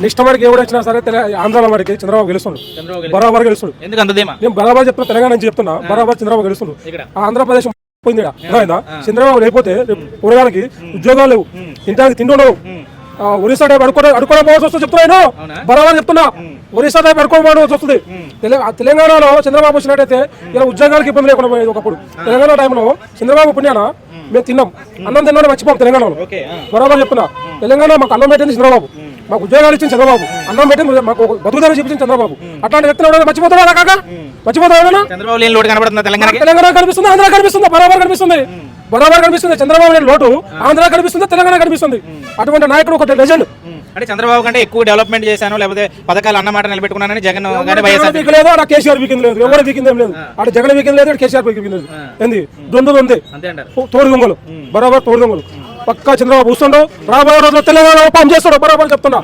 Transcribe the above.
Next వాడికి ఎవరు వచ్చినా సరే తెల- ఆంధ్రాలో వాడికి చంద్రబాబు గెలుస్తుండు. చంద్రబాబు గెలు- బరాబర్ గెలుస్తుండు. ధీమా? నేను బరాబర్ చెప్తున్నా తెలంగాణ నుంచి చెప్తున్నా. బరాబర్ చంద్రబాబు ఆ ఆంధ్రప్రదేశ్ పోయింది చంద్రబాబు లేకపోతే కూరగాయలకి ఉద్యోగాలు లేవు. ఇంటికి తిండి ఉండవు. ఒరిస్సా టైప్ అడుకోవడం అడుకోవడం పోవాల్సి వస్తుంది చెప్తున్నాను? బరాబర్ చెప్తున్నా. ఒరిస్సా టైప్ అడుకోవడం వస్తుంది. తెలంగాణలో చంద్రబాబు వచ్చినట్టయితే ఇలా ఉద్యోగాలకు ఇబ్బంది లేకుండా పోయేది ఒకప్పుడు. తెలంగాణ టైంలో చంద్రబాబు పుణ్యాన మేము తిన్నాం. అన్నం తిన్నాడు మర్చిపోం తెలంగాణలో. బరాబర్ చెప్తున్నా. తెలంగాణ మాకు అన్నం పెట్టింది చంద్రబాబు. మాకు ఉద్యోగాలు ఇచ్చింది చంద్రబాబు. అన్నం పెట్టింది మాకు బతుకుదారి చూపించింది చంద్రబాబు. అట్లాంటి వ్యక్తులు ఎవరైనా మర్చిపోతాడా కాక? చంద్రబాబు లేని లోటు కనబడుతుందా తెలంగాణకి? తెలంగాణ కనిపిస్తుంది ఆంధ్ర కనిపిస్తుంది బరాబర్ కనిపిస్తుంది. బరాబర్ కనిపిస్తుంది చంద్రబాబు నాయుడు లోటు ఆంధ్ర కనిపిస్తుంది తెలంగాణ కనిపిస్తుంది. అటువంటి నాయకుడు ఒక లెజెండ్. అంటే చంద్రబాబు కంటే ఎక్కువ డెవలప్మెంట్ చేశాను లేకపోతే పథకాలు అన్నమాట నిలబెట్టుకున్నానని జగన్ లేదు ఆడ కేసీఆర్ వీకింది లేదు ఎవరు వీకింది ఏం లేదు ఆడ జగన్ వీకింది లేదు కేసీఆర్ వీకింది లేదు. ఏంది? దొందు ఉంది తోడు దొంగలు. బరాబర్ తోడు దొంగలు. పక్కా చంద్రబాబు కూర్చుండవు రాబోయే రోజుల్లో తెలంగాణ పని చేస్తాడు బరాబర్ చెప్తున్నా